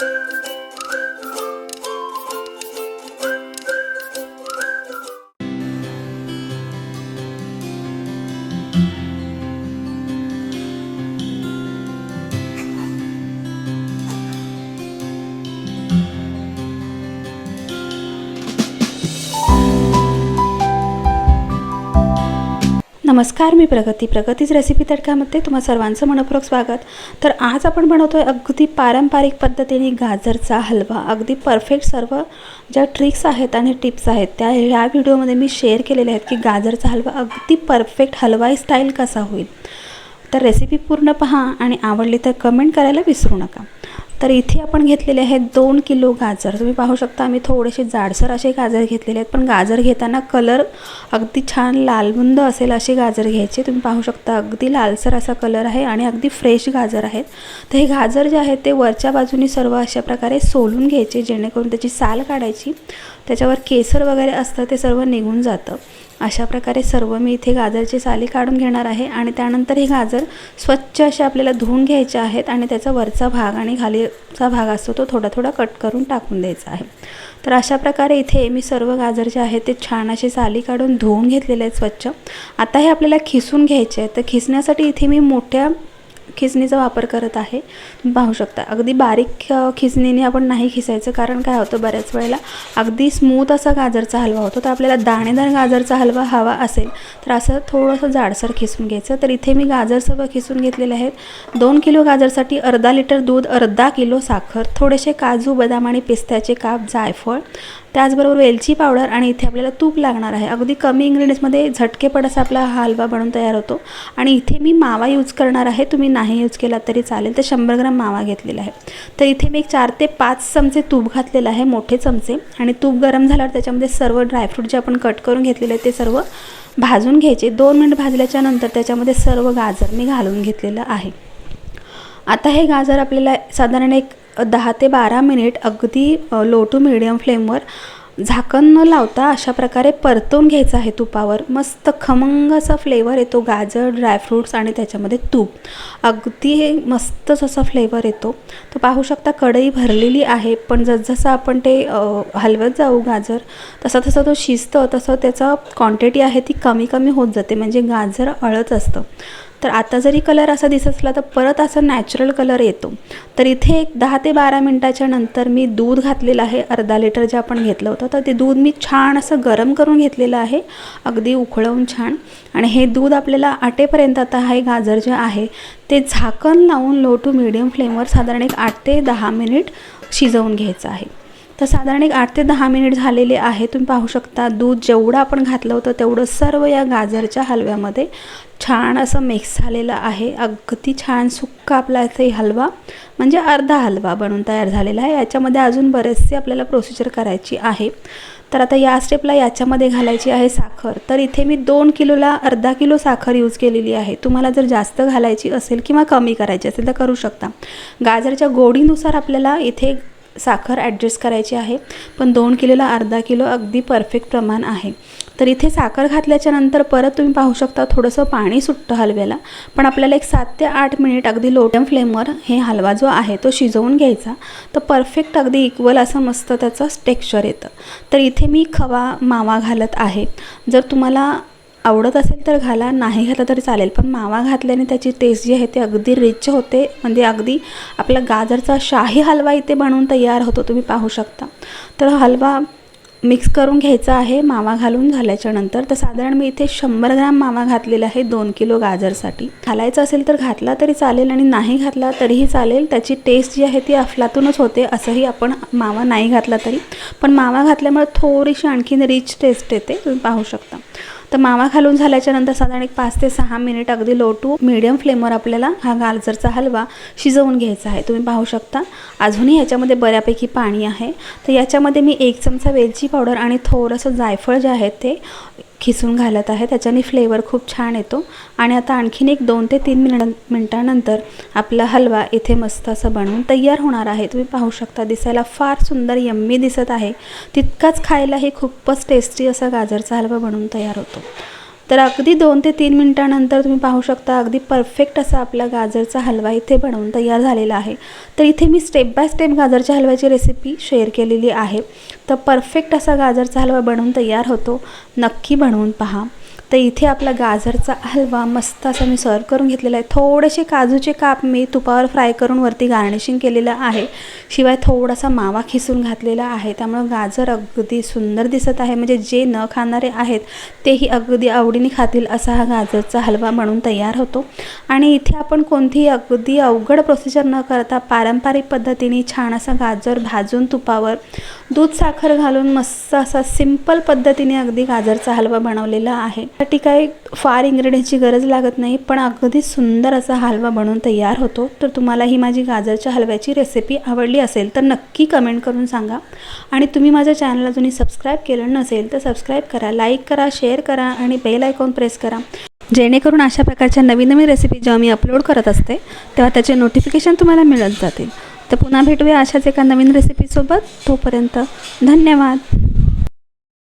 thank you नमस्कार मी प्रगती. प्रगतीच recipe तडक्यामध्ये तुम्हा सर्वांचं मनपूर्वक स्वागत. तर आज आपण बनवतो आहे अगदी पारंपरिक पद्धतीने गाजरचा हलवा. अगदी परफेक्ट सर्व ज्या ट्रिक्स आहेत आणि टिप्स आहेत त्या ह्या व्हिडिओमध्ये मी शेअर केलेल्या आहेत की गाजरचा हलवा अगदी परफेक्ट हलवाई स्टाईल कसा होईल. तर रेसिपी पूर्ण पहा आणि आवडली तर कमेंट करायला विसरू नका. तर इथे आपण घेतलेले आहेत दोन किलो गाजर. तुम्ही पाहू शकता आम्ही थोडेसे जाडसर असे गाजर घेतलेले आहेत. पण गाजर घेताना कलर अगदी छान लालबुंद असेल असे गाजर घ्यायचे. तुम्ही पाहू शकता अगदी लालसर असा कलर आहे आणि अगदी फ्रेश गाजर आहेत. तर हे गाजर जे आहेत ते वरच्या बाजूनी सर्व अशा प्रकारे सोलून घ्यायचे जेणेकरून त्याची साल काढायची त्याच्यावर केसर वगैरे असतं ते सर्व निघून जातं. अशा प्रकारे सर्व मी इथे गाजरची साली काढून घेणार आहे आणि त्यानंतर हे गाजर स्वच्छ असे आपल्याला धुवून घ्यायचे आहेत आणि त्याचा वरचा भाग आणि खालीचा भाग असतो तो थोडा थोडा कट करून टाकून द्यायचा आहे. तर अशा प्रकारे इथे मी सर्व गाजर जे आहेत ते छान असे साली काढून धुवून घेतलेले आहेत स्वच्छ. आता हे आपल्याला खिसून घ्यायचे आहे तर खिसण्यासाठी इथे मी मोठ्या खिसणीचा वापर करत आहे. तुम्ही पाहू शकता. अगदी बारीक खिसणीने आपण नाही खिसायचं. कारण काय होतं? बऱ्याच वेळेला अगदी स्मूथ असा गाजरचा हलवा होतो. तर आपल्याला दाणेदार गाजरचा हलवा हवा असेल तर असं थोडंसं जाडसर खिसून घ्यायचं. तर इथे मी गाजर सगळं खिसून घेतलेले आहेत. दोन किलो गाजरसाठी अर्धा लिटर दूध अर्धा किलो साखर थोडेसे काजू बदाम आणि पिस्त्याचे काप जायफळ त्याचबरोबर वेलची पावडर आणि इथे आपल्याला तूप लागणार आहे. अगदी कमी इंग्रेडियंट्समध्ये झटकेपट असा आपला हा हलवा बनवून तयार होतो. आणि इथे मी मावा यूज करणार आहे. तुम्ही नाही यूज केला तरी चालेल. तर शंभर ग्राम मावा घेतलेला आहे. तर इथे मी एक चार ते पाच चमचे तूप घातलेलं आहे मोठे चमचे. आणि तूप गरम झाल्यावर त्याच्यामध्ये सर्व ड्रायफ्रूट जे आपण कट करून घेतलेले आहे ते सर्व भाजून घ्यायचे. दोन मिनिट भाजल्याच्या नंतर त्याच्यामध्ये सर्व गाजर मी घालून घेतलेलं आहे. आता हे गाजर आपल्याला साधारण एक दहा ते बारा मिनिट अगदी लो टू मिडियम फ्लेमवर झाकण न लावता अशा प्रकारे परतवून घ्यायचं आहे तुपावर. मस्त खमंग असा फ्लेवर येतो गाजर ड्रायफ्रूट्स आणि त्याच्यामध्ये तूप. अगदी हे मस्तच असा फ्लेवर येतो. तर पाहू शकता कढई भरलेली आहे पण जसजसं आपण ते हलवत जाऊ गाजर तसा तसा तो शिजतं तसं त्याचा क्वांटिटी आहे ती कमी कमी होत जाते. म्हणजे गाजर अळत असतं. तर आता जरी कलर असा दिसत असला तर परत असा नॅचरल कलर येतो. तर इथे एक दहा ते बारा मिनटाच्या नंतर मी दूध घातलेलं आहे अर्धा लिटर जे आपण घेतलं होतं तर ते दूध मी छान असं गरम करून घेतलेलं आहे अगदी उकळवून छान. आणि हे दूध आपल्याला आटेपर्यंत आता हे गाजर जे आहे ते झाकण लावून लो टू मिडियम फ्लेमवर साधारण एक आठ ते दहा मिनिट शिजवून घ्यायचं आहे. तर साधारण एक आठ ते दहा मिनिट झालेले आहे. तुम्ही पाहू शकता दूध जेवढं आपण घातलं होतं तेवढं सर्व या गाजरच्या हलव्यामध्ये छान असं मिक्स झालेलं आहे. अगदी छान सुक्का आपला इथे हलवा म्हणजे अर्धा हलवा बनून तयार झालेला आहे. याच्यामध्ये अजून बरेचसे आपल्याला प्रोसिजर करायची आहे. तर आता या स्टेपला याच्यामध्ये घालायची आहे साखर. तर इथे मी दोन किलोला अर्धा किलो साखर यूज केलेली आहे. तुम्हाला जर जास्त घालायची असेल किंवा कमी करायची असेल तर करू शकता. गाजरच्या गोडीनुसार आपल्याला इथे साखर ॲडजस्ट करायची आहे. पण दोन किलोला अर्धा किलो अगदी परफेक्ट प्रमाण आहे. तर इथे साखर घातल्याच्या नंतर परत तुम्ही पाहू शकता थोडंसं पाणी सुटतं हलव्याला. पण आपल्याला एक सात ते आठ मिनिट अगदी लोटम फ्लेमवर हे हलवा जो आहे तो शिजवून घ्यायचा. तर परफेक्ट अगदी इक्वल असं मस्त त्याचं टेक्स्चर येतं. तर इथे मी खवा मावा घालत आहे. जर तुम्हाला आवडत असेल तर घाला नाही घातलं तरी चालेल. पण मावा घातल्याने त्याची टेस्ट जी आहे ती अगदी रिच होते. म्हणजे अगदी आपला गाजरचा शाही हलवा इथे बनवून तयार होतो तुम्ही पाहू शकता. तर हलवा मिक्स करून घ्यायचा आहे मावा घालून झाल्याच्यानंतर. तर साधारण मी इथे शंभर ग्राम मावा घातलेला आहे दोन किलो गाजरसाठी. घालायचं असेल तर घातला तरी चालेल आणि नाही घातला तरीही चालेल. त्याची टेस्ट जी आहे ती अफलातूनच होते असंही आपण मावा नाही घातला तरी. पण मावा घातल्यामुळे थोडीशी आणखीन रिच टेस्ट येते तुम्ही पाहू शकता. तर मावा घालून झाल्याच्यानंतर साधारण एक पाच ते सहा मिनिट अगदी लो टू मिडियम फ्लेमवर आपल्याला हा गाजरचा हलवा शिजवून घ्यायचा आहे. तुम्ही पाहू शकता. अजूनही याच्यामध्ये बऱ्यापैकी पाणी आहे. तर याच्यामध्ये मी एक चमचा वेलची पावडर आणि थोडंसं जायफळ जे आहे ते खिसून घालत आहे. त्याच्याने फ्लेवर खूप छान येतो. आणि आता आणखीन एक दोन ते तीन मिनिट मिनटानंतर आपला हलवा इथे मस्त असं बनवून तयार होणार आहे. तुम्ही पाहू शकता दिसायला फार सुंदर यम्मी दिसत आहे. तितकाच खायलाही खूपच टेस्टी असा गाजरचा हलवा बनवून तयार होतो. तर अगदी दोन ते तीन मिनटानंतर तुम्ही पाहू शकता अगदी परफेक्ट असा आपला गाजरचा हलवा इथे बनवून तयार झालेला आहे. तर इथे मी स्टेप बाय स्टेप गाजरच्या हलव्याची रेसिपी शेअर केलेली आहे. तर परफेक्ट असा गाजरचा हलवा बनवून तयार होतो. नक्की बनवून पहा. तर इथे आपला गाजरचा हलवा मस्त असा मी सर्व करून घेतलेला आहे. थोडेसे काजूचे काप मी तुपावर फ्राय करून वरती गार्निशिंग केलेलं आहे. शिवाय थोडासा मावा खिसून घातलेला आहे. त्यामुळं गाजर अगदी सुंदर दिसत आहे. म्हणजे जे न खाणारे आहेत तेही अगदी आवडीने खातील असा हा गाजरचा हलवा म्हणून तयार होतो. आणि इथे आपण कोणतीही अगदी अवघड प्रोसिजर न करता पारंपरिक पद्धतीने छान असा गाजर भाजून तुपावर दूध साखर घालून मस्त असा सिंपल पद्धतीने अगदी गाजरचा हलवा बनवलेला आहे. त्यासाठी काही फार इंग्रेडियंटची गरज लागत नाही पण अगदी सुंदर असा हलवा बनवून तयार होतो. तर तुम्हाला ही माझी गाजरच्या हलव्याची रेसिपी आवडली असेल तर नक्की कमेंट करून सांगा. आणि तुम्ही माझ्या चॅनलला अजूनही सबस्क्राईब केलं नसेल तर सबस्क्राईब करा लाईक करा शेअर करा आणि बेल आयकॉन प्रेस करा. जेणेकरून अशा प्रकारच्या नवीन नवीन रेसिपी जेव्हा मी अपलोड करत असते तेव्हा त्याचे नोटिफिकेशन तुम्हाला मिळत जातील. तर पुन्हा भेटूया अशाच एका नवीन रेसिपीसोबत तोपर्यंत धन्यवाद.